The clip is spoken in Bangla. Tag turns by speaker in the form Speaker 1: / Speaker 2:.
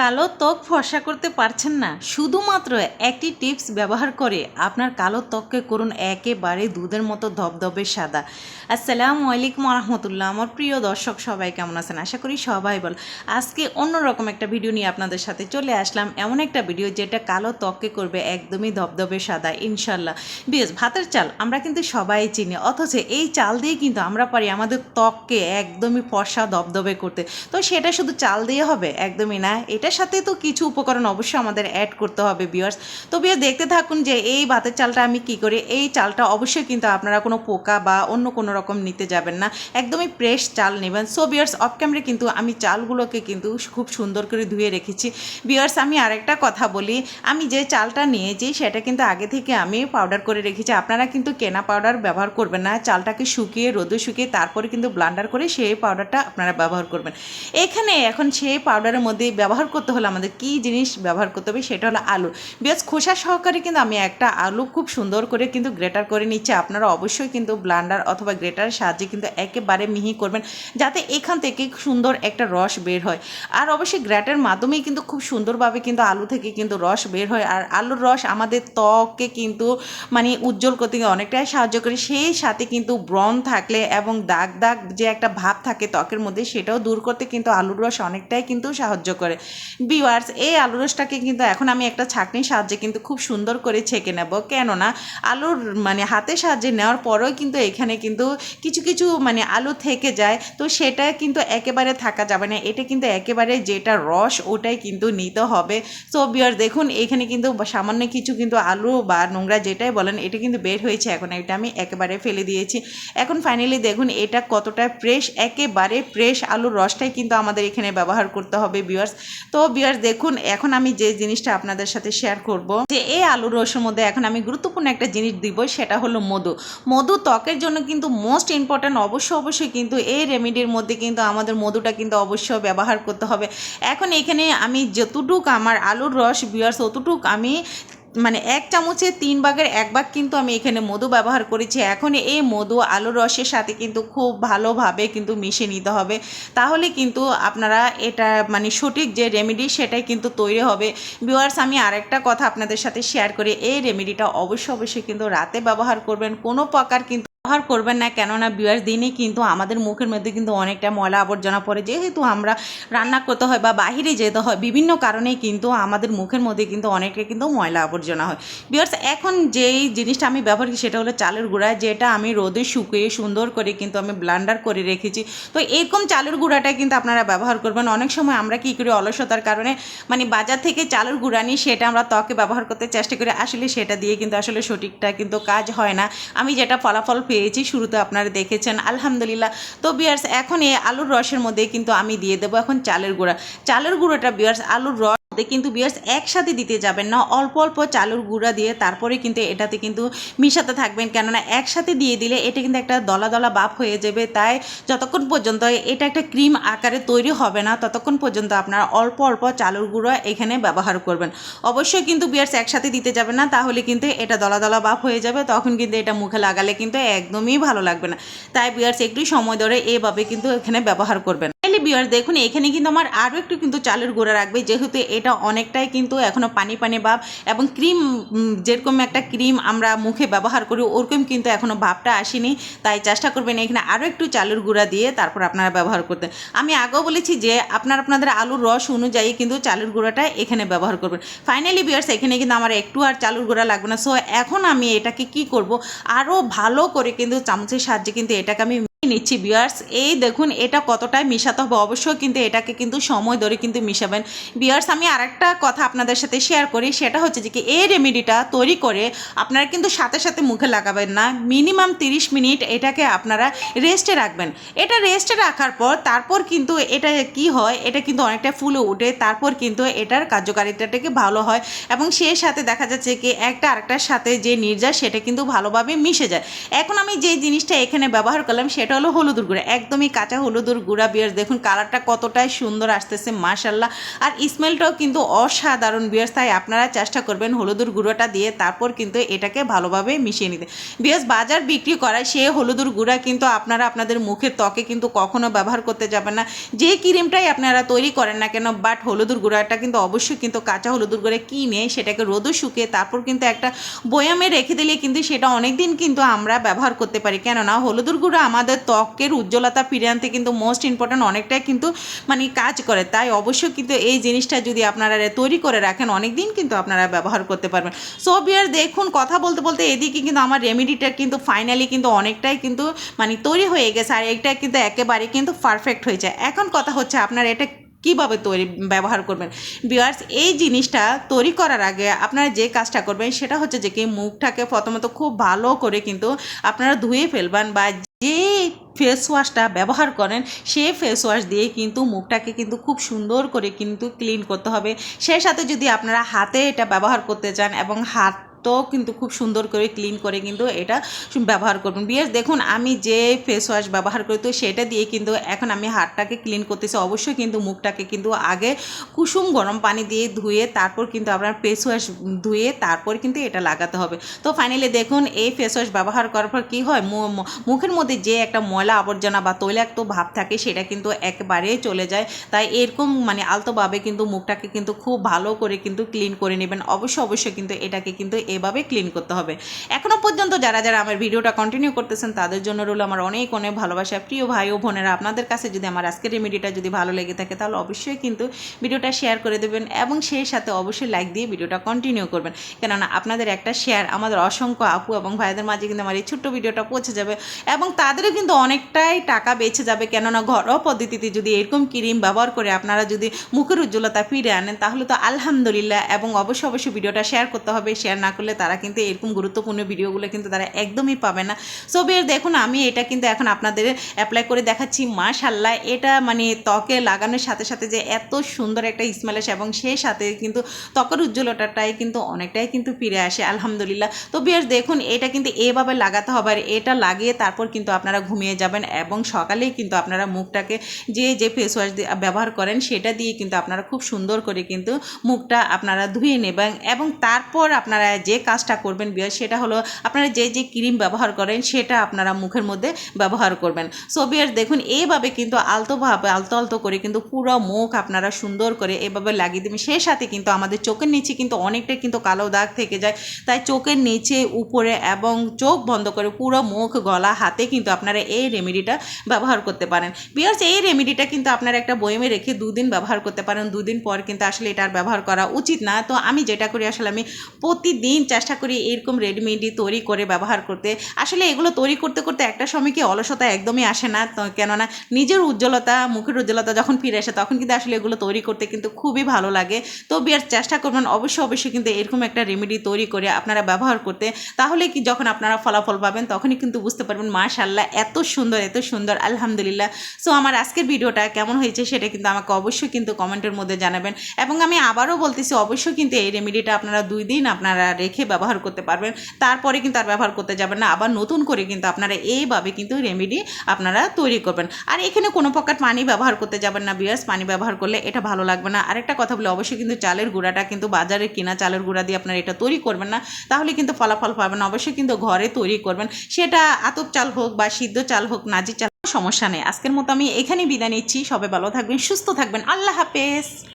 Speaker 1: কালো ত্বক ফর্সা করতে পারছেন না। শুধুমাত্র একটি টিপস ব্যবহার করে আপনার কালো ত্বককে করুন একেবারে দুধের মতো ধবধবে সাদা। আসসালামু আলাইকুম রহমতুল্লাহ আমার প্রিয় দর্শক, সবাই কেমন আছেন? আশা করি সবাই বল আজকে অন্যরকম একটা ভিডিও নিয়ে আপনাদের সাথে চলে আসলাম। এমন একটা ভিডিও যেটা কালো ত্বককে করবে একদমই ধবধবে সাদা ইনশাল্লাহ বেশ ভাতের চাল আমরা কিন্তু সবাই চিনি, অথচ এই চাল দিয়ে কিন্তু আমরা পারি আমাদের ত্বককে একদমই ফর্সা ধবধবে করতে। তো সেটা শুধু চাল দিয়ে হবে? একদমই না এটার সাথে তো কিছু উপকরণ অবশ্যই আমাদের অ্যাড করতে হবে বিয়ার্স তো বিয়ার দেখতে থাকুন যে এই ভাতের চালটা আমি কি করি, এই চালটা অবশ্যই কিন্তু আপনারা কোনো পোকা বা অন্য কোনো রকম নিতে যাবেন না, একদমই ফ্রেশ চাল নেবেন। সো বিয়ার্স অফ ক্যামেরা কিন্তু আমি চালগুলোকে কিন্তু খুব সুন্দর করে ধুয়ে রেখেছি। বিয়ার্স আমি আরেকটা কথা বলি, আমি যে চালটা নিয়েছি সেটা কিন্তু আগে থেকে আমি পাউডার করে রেখেছি। আপনারা কিন্তু কেনা পাউডার ব্যবহার করবেন না, চালটাকে শুকিয়ে, রোদে শুকিয়ে তারপরে কিন্তু ব্লান্ডার করে সেই পাউডারটা আপনারা ব্যবহার করবেন। এখানে এখন সেই পাউডারের মধ্যে ব্যবহার করতে হলে আমাদের কী জিনিস ব্যবহার করতে হবে সেটা হলো আলু। বেশ খোসা সহকারে কিন্তু আমি একটা আলু খুব সুন্দর করে কিন্তু গ্রেটার করে নিচ্ছি। আপনারা অবশ্যই কিন্তু ব্লান্ডার অথবা গ্রেটারের সাহায্যে কিন্তু একেবারে মিহি করবেন যাতে এখান থেকে সুন্দর একটা রস বের হয়। আর অবশ্যই গ্রেটার মাধ্যমেই কিন্তু খুব সুন্দরভাবে কিন্তু আলু থেকে কিন্তু রস বের হয়। আর আলুর রস আমাদের ত্বককে কিন্তু মানে উজ্জ্বল করতে অনেকটাই সাহায্য করে। সেই সাথে কিন্তু ব্রণ থাকলে এবং দাগ দাগ যে একটা ভাব থাকে ত্বকের মধ্যে সেটাও দূর করতে কিন্তু আলুর রস অনেকটাই কিন্তু সাহায্য করে। বিওয়ার্স এই আলুর রসটাকে কিন্তু এখন আমি একটা ছাঁকনির সাহায্যে কিন্তু খুব সুন্দর করে ছেঁকে নেব। কেননা আলুর মানে হাতের সাহায্যে নেওয়ার পরেও কিন্তু এখানে কিন্তু কিছু কিছু মানে আলু থেকে যায়। তো সেটা কিন্তু একেবারে থাকা যাবে না। এটা কিন্তু একেবারে যেটা রস, ওটাই কিন্তু নিতে হবে। সো বিয়ার দেখুন, এখানে কিন্তু সামান্য কিছু কিন্তু আলু বা নোংরা যেটাই বলেন, এটা কিন্তু বের হয়েছে এখন। এটা আমি একেবারে ফেলে দিয়েছি। এখন ফাইনালি দেখুন, এটা কতটা ফ্রেশ একেবারে ফ্রেশ আলুর রসটাই কিন্তু আমাদের এখানে ব্যবহার করতে হবে বিয়ার্স তো বিয়ার দেখুন, এখন আমি যে জিনিসটা আপনাদের সাথে শেয়ার করব, যে এই আলুর রসের মধ্যে এখন আমি গুরুত্বপূর্ণ একটা জিনিস দিব, সেটা হলো মধু। মধু ত্বকের জন্য কিন্তু মোস্ট ইম্পর্ট্যান্ট অবশ্যই অবশ্যই কিন্তু এই রেমেডির মধ্যে কিন্তু আমাদের মধুটা কিন্তু অবশ্যই ব্যবহার করতে হবে। এখন এখানে আমি যতটুক আমার আলুর রস বিয়ার্স ততটুক আমি মানে এক চামচে তিন ভাগের এক ভাগ কিন্তু আমি এখানে মধু ব্যবহার করেছি। এখন এই মধু আলুর রসের সাথে কিন্তু খুব ভালোভাবে কিন্তু মিশে নিতে হবে। তাহলে কিন্তু আপনারা এটা মানে সঠিক যে রেমেডি সেটাই কিন্তু তৈরি হবে। ভিউয়ার্স আমি আরেকটা কথা আপনাদের সাথে শেয়ার করি। এই রেমেডিটা অবশ্যই অবশ্যই কিন্তু রাতে ব্যবহার করবেন। কোনো প্রকার কিন্তু ব্যবহার করবেন না, কেননা বিয়ার দিনে কিন্তু আমাদের মুখের মধ্যে কিন্তু অনেকটা ময়লা আবর্জনা পড়ে। যেহেতু আমরা রান্না করতে হয় বা বাহিরে যেতে হয়, বিভিন্ন কারণেই কিন্তু আমাদের মুখের মধ্যে কিন্তু অনেকটা কিন্তু ময়লা আবর্জনা হয়। বিয়ার্স এখন যেই জিনিসটা আমি ব্যবহার করি সেটা হলো চালের গুঁড়া, যেটা আমি রোদে শুকিয়ে সুন্দর করে কিন্তু আমি ব্লান্ডার করে রেখেছি। তো এরকম চালের গুঁড়াটা কিন্তু আপনারা ব্যবহার করবেন। অনেক সময় আমরা কী করি, অলসতার কারণে মানে বাজার থেকে চালের গুঁড়া নিই সেটা আমরা ত্বকে ব্যবহার করতে চেষ্টা করি। আসলে সেটা দিয়ে কিন্তু আসলে সঠিকটা কিন্তু কাজ হয় না। আমি যেটা ফলাফল পেয়েছি, শুরুতে আপনারা দেখেছেন, আলহামদুলিল্লাহ। তো বিয়ার্স এখন এই আলুর রসের মধ্যে কিন্তু আমি দিয়ে দেবো এখন চালের গুঁড়া। চালের গুঁড়োটা বিয়ার্স আলুর রস মধ্যে কিন্তু বিয়ার্স একসাথে দিতে যাবেন না, অল্প অল্প চালুর গুঁড়া দিয়ে তারপরে কিন্তু এটাতে কিন্তু মিশাতে থাকবেন। কেননা একসাথে দিয়ে দিলে এটা কিন্তু একটা দলা দলা বাপ হয়ে যাবে। তাই যতক্ষণ পর্যন্ত এটা একটা ক্রিম আকারে তৈরি হবে না, ততক্ষণ পর্যন্ত আপনারা অল্প অল্প চালুর গুঁড়ো এখানে ব্যবহার করবেন। অবশ্যই কিন্তু বিয়ার্স একসাথে দিতে যাবেন না, তাহলে কিন্তু এটা দলা দলা বাপ হয়ে যাবে, তখন কিন্তু এটা মুখে লাগালে কিন্তু একদমই ভালো লাগবে না। তাই বিয়ার্স একটু সময় ধরে এভাবে কিন্তু এখানে ব্যবহার করবেন। তাহলে বিয়ার দেখুন, এখানে কিন্তু আমার আরও একটু কিন্তু চালের গুঁড়া রাখবে, যেহেতু এটা অনেকটাই কিন্তু এখনও পানি পানি ভাব এবং ক্রিম যেরকম একটা ক্রিম আমরা মুখে ব্যবহার করি, ওরকম কিন্তু এখনও ভাবটা আসেনি। তাই চেষ্টা করবেন এখানে আরও একটু চালুর গুঁড়া দিয়ে তারপর আপনারা ব্যবহার করতে। আমি আগেও বলেছি যে আপনার আপনাদের আলুর রস অনুযায়ী কিন্তু চালুর গুঁড়াটা এখানে ব্যবহার করবেন। ফাইনালি বিয়ার্স এখানে কিন্তু আমার একটু আর চালুর গুঁড়া লাগবে না। সো এখন আমি এটাকে কি করব? আরও ভালো করে কিন্তু চামচের সাহায্যে কিন্তু এটাকে আমি নিচ্ছি বিয়ার্স এই দেখুন, এটা কতটাই মিশাতে হবে। অবশ্যই কিন্তু এটাকে কিন্তু সময় ধরে কিন্তু মিশাবেন। বিয়ার্স আমি আরেকটা কথা আপনাদের সাথে শেয়ার করি। সেটা হচ্ছে যে কি, এই রেমেডিটা তৈরি করে আপনারা কিন্তু সাথে সাথে মুখে লাগাবেন না। মিনিমাম তিরিশ মিনিট এটাকে আপনারা রেস্টে রাখবেন। এটা রেস্টে রাখার পর তারপর কিন্তু এটা কি হয়, এটা কিন্তু অনেকটা ফুলে উঠে তারপর কিন্তু এটার কার্যকারিতাটাকে ভালো হয়। এবং সেই সাথে দেখা যাচ্ছে কি, একটা আরেকটার সাথে যে নির্যাস, সেটা কিন্তু ভালোভাবে মিশে যায়। এখন আমি যে জিনিসটা এখানে ব্যবহার করলাম, সেটা এটা হলো হলুদের গুঁড়া, একদমই কাঁচা হলুদের গুঁড়া বিয়ার্স দেখুন কালারটা কতটাই সুন্দর আসতেছে মাশাল্লাহ আর স্মেলটাও কিন্তু অসাধারণ বিয়ার্স তাই আপনারা চেষ্টা করবেন হলুদের গুঁড়োটা দিয়ে তারপর কিন্তু এটাকে ভালোভাবে মিশিয়ে নিতে। বিয়ার্স বাজার বিক্রি করায় সে হলুদের গুঁড়া কিন্তু আপনারা আপনাদের মুখের ত্বকে কিন্তু কখনো ব্যবহার করতে যাবেন না। যে ক্রিমটাই আপনারা তৈরি করেন না কেন বাট হলুদের গুঁড়াটা কিন্তু অবশ্যই কিন্তু কাঁচা হলুদের গুঁড়া কিনে সেটাকে রোদে শুকিয়ে তারপর কিন্তু একটা বয়ামে রেখে দিলে কিন্তু সেটা অনেক দিন কিন্তু আমরা ব্যবহার করতে পারি। কেননা হলুদের গুঁড়ো আমাদের ত্বকের উজ্জ্বলতা ফিরে আনতে কিন্তু মোস্ট ইম্পর্ট্যান্ট অনেকটাই কিন্তু মানে কাজ করে। তাই অবশ্যই কিন্তু এই জিনিসটা যদি আপনারা তৈরি করে রাখেন অনেক দিন কিন্তু আপনারা ব্যবহার করতে পারবেন। সো বিয়ার দেখুন, কথা বলতে বলতে এদিকে কিন্তু আমার রেমেডিটা কিন্তু ফাইনালি কিন্তু অনেকটাই কিন্তু মানে তৈরি হয়ে গেছে। আর এটা কিন্তু একেবারে কিন্তু পারফেক্ট হয়েছে। এখন কথা হচ্ছে আপনার এটা কীভাবে তৈরি, ব্যবহার করবেন? বিয়ার্স এই জিনিসটা তৈরি করার আগে আপনারা যে কাজটা করবেন সেটা হচ্ছে যে কি মুখটাকে প্রথমত খুব ভালো করে কিন্তু আপনারা ধুয়ে ফেলবেন বা যে ফেস ওয়াশটা ব্যবহার করেন সেই ফেস ওয়াশ দিয়ে কিন্তু মুখটাকে কিন্তু খুব সুন্দর করে কিন্তু ক্লিন করতে হবে। সেই সাথে যদি আপনারা হাতে এটা ব্যবহার করতে চান এবং হাত তো কিন্তু খুব সুন্দর করে ক্লিন করে কিন্তু এটা ব্যবহার করবেন। বিয়ার্স দেখুন, আমি যে ফেস ওয়াশ ব্যবহার করি, তো সেটা দিয়ে কিন্তু এখন আমি হাতটাকে ক্লিন করতেছি। অবশ্যই কিন্তু মুখটাকে কিন্তু আগে কুসুম গরম পানি দিয়ে ধুয়ে, তারপর কিন্তু আপনার ফেস ওয়াশ ধুয়ে, তারপর কিন্তু এটা লাগাতে হবে। তো ফাইনালি দেখুন, এই ফেস ওয়াশ ব্যবহার করার পর কী হয়? মুখের মধ্যে যে একটা ময়লা আবর্জনা বা তৈলাক্ত ভাব থাকে, সেটা কিন্তু একবারে চলে যায়। তাই এরকম মানে আলতোভাবে কিন্তু মুখটাকে কিন্তু খুব ভালো করে কিন্তু ক্লিন করে নেবেন। অবশ্যই অবশ্যই কিন্তু এটাকে কিন্তু এভাবে ক্লিন করতে হবে। এখনও পর্যন্ত যারা যারা আমার ভিডিওটা কন্টিনিউ করতেছেন, তাদের জন্য রইল আমার অনেক অনেক ভালোবাসা। প্রিয় ভাই ও বোনেরা, আপনাদের কাছে যদি আমার আজকের রেমেডিটা যদি ভালো লেগে থাকে, তাহলে অবশ্যই কিন্তু ভিডিওটা শেয়ার করে দেবেন এবং সেই সাথে অবশ্যই লাইক দিয়ে ভিডিওটা কন্টিনিউ করবেন। কেননা আপনাদের একটা শেয়ার আমাদের অসংখ্য আপু এবং ভাইদের মাঝে কিন্তু আমার এই ছোট্ট ভিডিওটা পৌঁছে যাবে এবং তাদেরও কিন্তু অনেকটাই টাকা বেঁচে যাবে। কেননা ঘরোয়া পদ্ধতিতে যদি এরকম ক্রিম ব্যবহার করে আপনারা যদি মুখের উজ্জ্বলতা ফিরে আনেন, তাহলে তো আলহামদুলিল্লাহ এবং অবশ্যই অবশ্যই ভিডিওটা শেয়ার করতে হবে। শেয়ার না তারা কিন্তু এরকম গুরুত্বপূর্ণ ভিডিওগুলো কিন্তু তারা একদমই পাবে না। সো বের দেখুন, আমি এটা কিন্তু এখন আপনাদের অ্যাপ্লাই করে দেখাচ্ছি। মাশাল্লাহ এটা মানে ত্বকে লাগানোর সাথে সাথে যে এত সুন্দর একটা স্মেল আসে এবং সেই সাথে কিন্তু ত্বকের উজ্জ্বলতাটাই কিন্তু অনেকটাই কিন্তু ফিরে আসে, আলহামদুলিল্লাহ। তো বেশ দেখুন, এটা কিন্তু এভাবে লাগাতে হবে আর এটা লাগিয়ে তারপর কিন্তু আপনারা ঘুমিয়ে যাবেন এবং সকালেই কিন্তু আপনারা মুখটাকে যে যে ফেস ওয়াশ ব্যবহার করেন সেটা দিয়ে কিন্তু আপনারা খুব সুন্দর করে কিন্তু মুখটা আপনারা ধুয়ে নেবেন এবং তারপর আপনারা যে কাজটা করবেন বিয়ার, সেটা হলো আপনারা যে যে ক্রিম ব্যবহার করেন, সেটা আপনারা মুখের মধ্যে ব্যবহার করবেন। সো বিয়ার, দেখুন, এইভাবে কিন্তু আলতোভাবে, আলতো আলতো করে কিন্তু পুরো মুখ আপনারা সুন্দর করে এভাবে লাগিয়ে দেবেন। সেই সাথে কিন্তু আমাদের চোখের নিচে কিন্তু অনেকটাই কিন্তু কালো দাগ থেকে যায়। তাই চোখের নিচে, উপরে এবং চোখ বন্ধ করে পুরো মুখ, গলা, হাতে কিন্তু আপনারা এই রেমেডিটা ব্যবহার করতে পারেন। বিয়ার্স, এই রেমেডিটা কিন্তু আপনারা একটা বয়েমে রেখে দুদিন ব্যবহার করতে পারেন। দুদিন পর কিন্তু আসলে এটা আর ব্যবহার করা উচিত না। তো আমি যেটা করি, আসলে আমি প্রতিদিন চেষ্টা করি এরকম রেডিমেডি তৈরি করে ব্যবহার করতে। আসলে এগুলো তৈরি করতে করতে একটা সময় কি অলসতা একদমই আসে না কেননা নিজের উজ্জ্বলতা, মুখের উজ্জ্বলতা যখন ফিরে আসে তখন কিন্তু আসলে এগুলো তৈরি করতে কিন্তু খুবই ভালো লাগে। তো বিয়ার চেষ্টা করবেন অবশ্যই অবশ্যই কিন্তু এরকম একটা রেমেডি তৈরি করে আপনারা ব্যবহার করতে। তাহলে কি যখন আপনারা ফলাফল পাবেন তখনই কিন্তু বুঝতে পারবেন মাশাল্লাহ এত সুন্দর এত সুন্দর, আলহামদুলিল্লাহ। সো আমার আজকের ভিডিওটা কেমন হয়েছে সেটা কিন্তু আমাকে অবশ্যই কিন্তু কমেন্টের মধ্যে জানাবেন। এবং আমি আবারও বলতেছি, অবশ্যই কিন্তু এই রেমেডিটা আপনারা দুই দিন আপনারা রেখে ব্যবহার করতে পারবেন। তারপরে কিন্তু আর ব্যবহার করতে যাবেন না। আবার নতুন করে কিন্তু আপনারা এইভাবে কিন্তু রেমেডি আপনারা তৈরি করবেন। আর এখানে কোনো প্রকার পানি ব্যবহার করতে যাবেন না বিয়ার্স পানি ব্যবহার করলে এটা ভালো লাগবে না। আরেকটা কথা বলে, অবশ্যই কিন্তু চালের গুঁড়াটা কিন্তু বাজারে কিনা চালের গুঁড়া দিয়ে আপনারা এটা তৈরি করবেন না। তাহলে কিন্তু ফলাফল পাবেন অবশ্যই কিন্তু ঘরে তৈরি করবেন। সেটা আতপ চাল হোক বা সিদ্ধ চাল হোক, নাজি চাল সমস্যা নেই। আজকের মতো আমি এখানেই বিদায় নিচ্ছি। সবাই ভালো থাকবেন, সুস্থ থাকবেন। আল্লাহ হাফেজ।